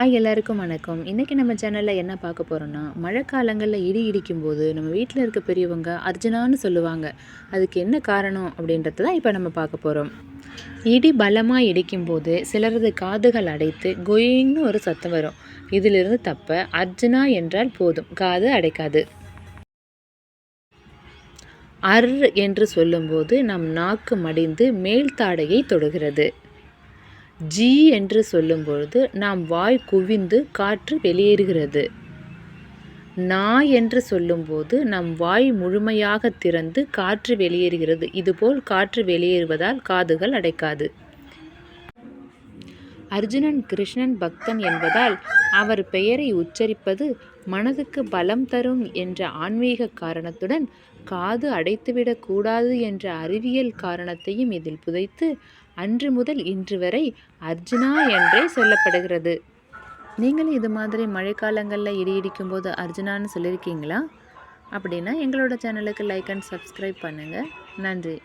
Hi எல்லாருக்கும் வணக்கம். இன்றைக்கி நம்ம சேனலில் என்ன பார்க்க போகிறோன்னா மழை காலங்களில் இடி இடிக்கும்போது நம்ம வீட்டில் இருக்க பெரியவங்க அர்ஜுனான்னு சொல்லுவாங்க. அதுக்கு என்ன காரணம் அப்படின்றது தான் இப்போ நம்ம பார்க்க போகிறோம் இடி பலமாக இடிக்கும்போது சிலரது காதுகள் அடைத்து கொயின்னு ஒரு சத்தம் வரும். இதிலிருந்து தப்ப அர்ஜுனா என்றால் போதும் காது அடைக்காது. அர் என்று சொல்லும்போது நம் நாக்கு மடிந்து மேல் தாடையை தொடுகிறது. ஜி என்று சொல்லும்பொழுது நாம் வாய் குவிந்து காற்று வெளியேறுகிறது. நா என்று சொல்லும்போது நம் வாய் முழுமையாக திறந்து காற்று வெளியேறுகிறது. இதுபோல் காற்று வெளியேறுவதால் காதுகள் அடைக்காது. அர்ஜுனன் கிருஷ்ணன் பக்தன் என்பதால் அவர் பெயரை உச்சரிப்பது மனதுக்கு பலம் தரும் என்ற ஆன்மீக காரணத்துடன் காது அடைத்துவிடக் கூடாது என்ற அறிவியல் காரணத்தையும் இதில் புதைத்து அன்று முதல் இன்று வரை அர்ஜுனா என்றே சொல்லப்படுகிறது. நீங்களும் இது மாதிரி மழைக்காலங்களில் இடி இடிக்கும்போது அர்ஜுனான்னு சொல்லியிருக்கீங்களா? அப்படின்னா எங்களோட சேனலுக்கு லைக் அண்ட் சப்ஸ்கிரைப் பண்ணுங்கள் நன்றி.